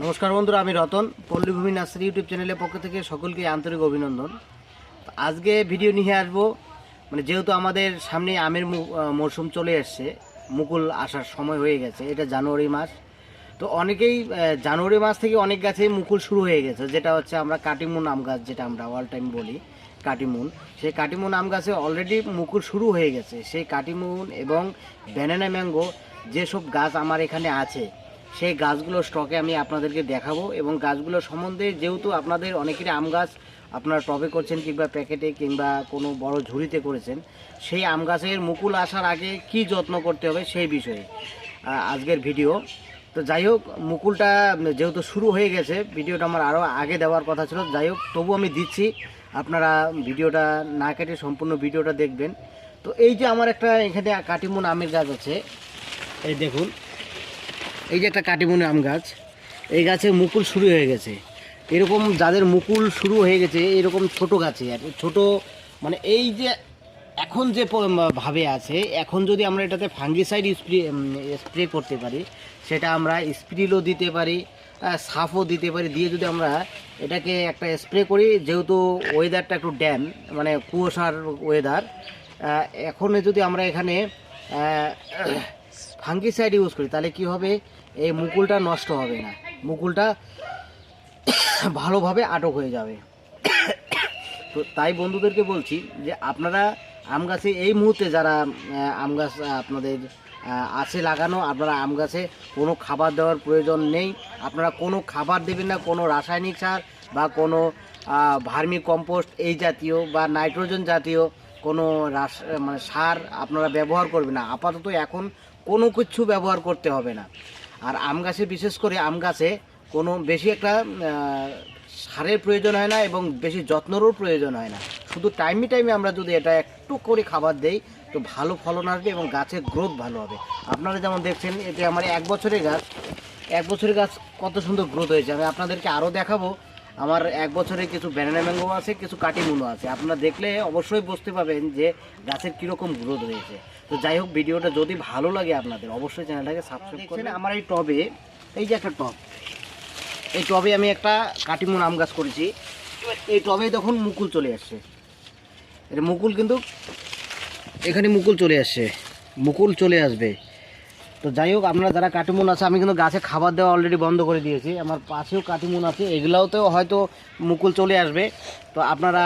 নমস্কার বন্ধুরা, আমি রতন, পল্লীভূমি নার্সারি ইউটিউব চ্যানেলের পক্ষ থেকে সকলকে আন্তরিক অভিনন্দন। আজকে ভিডিও নিয়ে আসব মানে যেহেতু আমাদের সামনে আমের মরশুম চলে এসছে, মুকুল আসার সময় হয়ে গেছে, এটা জানুয়ারি মাস। তো অনেকেই জানুয়ারি মাস থেকে অনেক গাছে মুকুল শুরু হয়ে গেছে, যেটা হচ্ছে আমরা কাটিমুন আম গাছ, যেটা আমরা অল টাইম বলি কাটিমুন সেই কাটিমুন আম গাছে অলরেডি মুকুল শুরু হয়ে গেছে। সেই কাটিমুন এবং ব্যানানা ম্যাঙ্গো যেসব গাছ আমার এখানে আছে সেই গাছগুলো স্টকে আমি আপনাদেরকে দেখাবো এবং গাছগুলো সম্বন্ধে যেহেতু আপনাদের অনেকেরই আম গাছ আপনারা টবে করছেন কিংবা প্যাকেটে কিংবা কোনো বড় ঝুড়িতে করেছেন, সেই আম গাছের মুকুল আসার আগে কি যত্ন করতে হবে সেই বিষয়ে আজকের ভিডিও তো যাই হোক, মুকুলটা যেহেতু শুরু হয়ে গেছে ভিডিওটা আমার আরও আগে দেওয়ার কথা ছিল, যাই হোক, তবু আমি দিচ্ছি, আপনারা ভিডিওটা না কেটে সম্পূর্ণ ভিডিওটা দেখবেন। তো এই যে আমার একটা এখানে কাটিমুন আমের গাছ আছে, এই দেখুন। এই যে একটা কাটিমুনি আম গাছ, এই গাছে মুকুল শুরু হয়ে গেছে। এরকম যাদের মুকুল শুরু হয়ে গেছে, এরকম ছোট গাছে, আর ছোট মানে এই যে এখন যে ভাবে আছে, এখন যদি আমরা এটাতে ফাঙ্গিসাইড স্প্রে স্প্রে করতে পারি, সেটা আমরা স্প্রিলও দিতে পারি সাফও দিতে পারি, দিয়ে যদি আমরা এটাকে একটা স্প্রে করি, যেহেতু ওয়েদারটা একটু ড্যাম মানে কুয়াশার ওয়েদার এখন যদি আমরা এখানে ফাঙ্গিসাইড ইউজ করি, তাহলে কি হবে? এই মুকুলটা নষ্ট হবে না। মুকুলটা ভালোভাবে আটক হয়ে যাবে। তো তাই বন্ধুদেরকে বলছি যে আপনারা আম গাছে এই মুহূর্তে যারা আম গাছ আপনাদের আছে লাগানো, আপনারা আম গাছে কোনো খাবার দেওয়ার প্রয়োজন নেই। আপনারা কোনো খাবার দেবেন না, কোনো রাসায়নিক সার বা কোনো ভার্মি কম্পোস্ট এই জাতীয় বা নাইট্রোজেন জাতীয় কোনো রাস মানে সার আপনারা ব্যবহার করবেন না। আপাতত এখন কোনো কিছু ব্যবহার করতে হবে না। আর আম গাছে, বিশেষ করে আম গাছে কোনো বেশি একটা সারের প্রয়োজন হয় না এবং বেশি যত্নেরও প্রয়োজন হয় না। শুধু টাইমে টাইমে আমরা যদি এটা একটু করে খাবার দেই, তো ভালো ফলন আসবে এবং গাছের গ্রোথ ভালো হবে। আপনারা যেমন দেখছেন এটা আমার এক বছরের গাছ, এক বছরের গাছ কত সুন্দর গ্রোথ হয়েছে। আমি আপনাদেরকে আরও দেখাবো আমার এক বছরে কিছু ব্যানানা ম্যাঙ্গো আছে কিছু কাটিমুনো আছে। আপনারা দেখলে অবশ্যই বুঝতে পাবেন যে গাছের কীরকম গ্রোথ হয়েছে তো যাই হোক ভিডিওটা যদি ভালো লাগে আপনাদের অবশ্যই চ্যানেলটাকে সাবস্ক্রাইব করবেন। আমার এই টবে এই যে একটা টব এই টবে আমি একটা কাটিমুন আম গাছ করেছি। এই টবে তখন মুকুল চলে আসছে। এটা মুকুল কিন্তু এখানে মুকুল চলে আসছে। মুকুল চলে আসবে। তো যাই হোক আপনারা যারা কাটিমুন আছে, আমি কিন্তু গাছে খাবার দেওয়া অলরেডি বন্ধ করে দিয়েছি। আমার পাশেও কাটিমুন আছে এগুলাওতেও হয়তো মুকুল চলে আসবে। তো আপনারা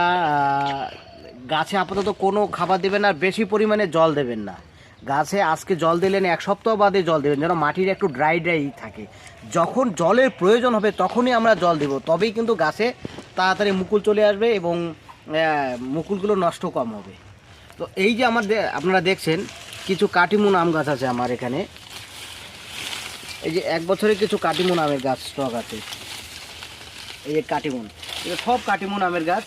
গাছে আপাতত কোনো খাবার দেবেন আর বেশি পরিমাণে জল দেবেন না। গাছে আজকে জল দিলেন, এক সপ্তাহ বাদে জল দেবেন, যেন মাটির একটু ড্রাই ড্রাই থাকে। যখন জলের প্রয়োজন হবে, তখনই আমরা জল দেব। তবেই কিন্তু গাছে তাড়াতাড়ি মুকুল চলে আসবে এবং মুকুলগুলো নষ্ট কম হবে। তো এই যে আমার আপনারা দেখছেন, কিছু কাটিমুন আম গাছ আছে আমার এখানে। এই যে এক বছরে কিছু কাটিমুন আমের গাছ স্টক আছে। এই যে কাটিমুন এটা সব কাটিমুন আমের গাছ,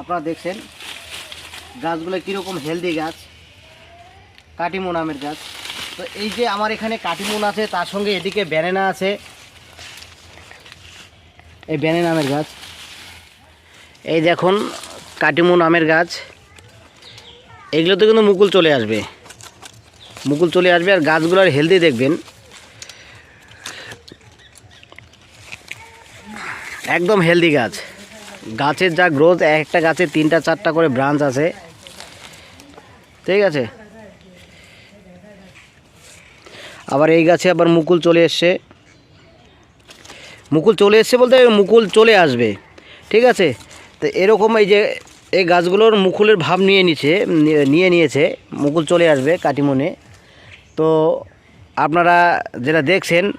আপনারা দেখছেন, গাছগুলো কীরকম হেলদি গাছ কাটিমুন আমের গাছ। তো এই যে আমার এখানে কাটিমুন আছে, তার সঙ্গে এদিকে ব্যানানা আছে। এই ব্যানানা আমের গাছ। এই দেখুন কাটিমুন আমের গাছ। এগুলোতে কিন্তু মুকুল চলে আসবে। মুকুল চলে আসবে আর গাছগুলোর হেলদি দেখবেন। একদম হেলদি গাছ। গাছের যা গ্রোথ একটা গাছে তিনটা, চারটা করে ব্রাঞ্চ আছে। ঠিক আছে? আবার এই গাছে আবার মুকুল চলে এসছে। মুকুল চলে এসছে বলতে মুকুল চলে আসবে। ঠিক আছে? তো এরকম এই যে, এই গাছগুলোর মুকুলের ভাব নিয়ে নিয়ে- নিয়ে নিয়েছে। মুকুল চলে আসবে কাটিমনে। তো আপনারা যেটা দেখছেন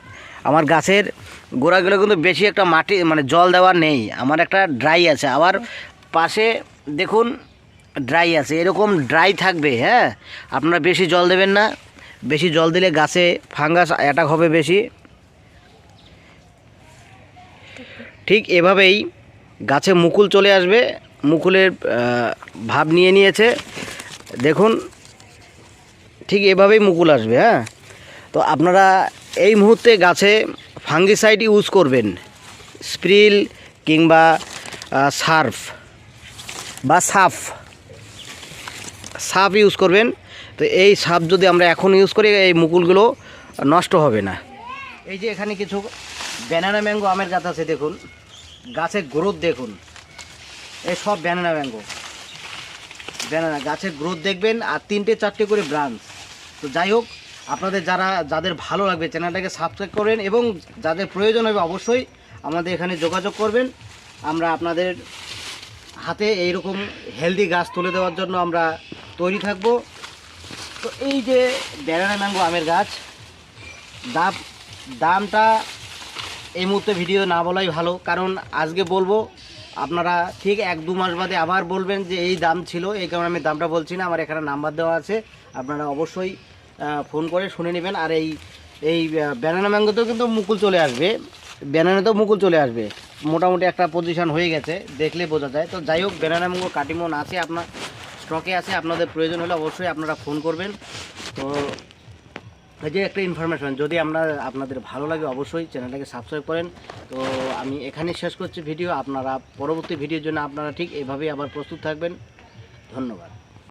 আমার গাছের গোড়াগুলো কিন্তু বেশি একটা মাটি মানে জল দেওয়ার নেই। আমার একটা ড্রাই আছে। আবার পাশে দেখুন, ড্রাই আছে। এরকম ড্রাই থাকবে হ্যাঁ? আপনারা বেশি জল দেবেন না। বেশি জল দিলে গাছে ফাঙ্গাস অ্যাটাক হবে বেশি। ঠিক এভাবেই গাছে মুকুল চলে আসবে। মুকুলের ভাব নিয়ে নিয়েছে। দেখুন, ঠিক এভাবেই মুকুল আসবে হ্যাঁ? তো আপনারা এই মুহূর্তে গাছে ফাঙ্গিসাইড ইউজ করবেন। স্প্রিল কিংবা সার্ফ বা সাফ। সাপ ইউজ করবেন। তো এই সাপ যদি আমরা এখন ইউজ করি, এই মুকুলগুলো নষ্ট হবে না। এই যে এখানে কিছু ব্যানানা ম্যাঙ্গো আমের গাছ আছে দেখুন। গাছের গ্রোথ দেখুন। এই সব ব্যানানা ম্যাঙ্গো। ব্যানানা, গাছের গ্রোথ দেখবেন আর তিনটে চারটে করে ব্রাঞ্চ। তো যাই হোক আপনাদের যারা, যাদের ভালো লাগবে চ্যানেলটাকে সাবস্ক্রাইব করবেন এবং যাদের প্রয়োজন হবে অবশ্যই আমাদের এখানে যোগাযোগ করবেন। আমরা আপনাদের হাতে এইরকম হেলদি গাছ তুলে দেওয়ার জন্য আমরা তৈরি থাকব। তো এই যে ব্যানানা ম্যাঙ্গো আমের গাছ, দাম, দামটা এই মুহূর্তে ভিডিও না বলাই ভালো। কারণ আজকে বলব, আপনারা ঠিক এক দু মাস বাদে আবার বলবেন যে এই দাম ছিল, এই কারণে আমি দামটা বলছি না, আমার এখানে নাম্বার দেওয়া আছে। আপনারা অবশ্যই ফোন করে শুনে নেবেন। আর এই এই ব্যানানা ম্যাঙ্গোতেও কিন্তু মুকুল চলে আসবে। ব্যানানাতেও মুকুল চলে আসবে। মোটামুটি একটা পজিশন হয়ে গেছে, দেখলে বোঝা যায়। তো যাই হোক ব্যানানা ম্যাঙ্গো কাটিমন আছে, আপনার স্টকে আছে, আপনাদের প্রয়োজন হলে অবশ্যই আপনারা ফোন করবেন। তো যে একটা ইনফরমেশন যদি আমরা আপনাদের ভালো লাগে অবশ্যই চ্যানেলটাকে সাবস্ক্রাইব করেন। তো আমি এখানে শেষ করছি ভিডিও আপনারা পরবর্তী ভিডিওর জন্য আপনারা ঠিক এভাবেই আবার প্রস্তুত থাকবেন। ধন্যবাদ।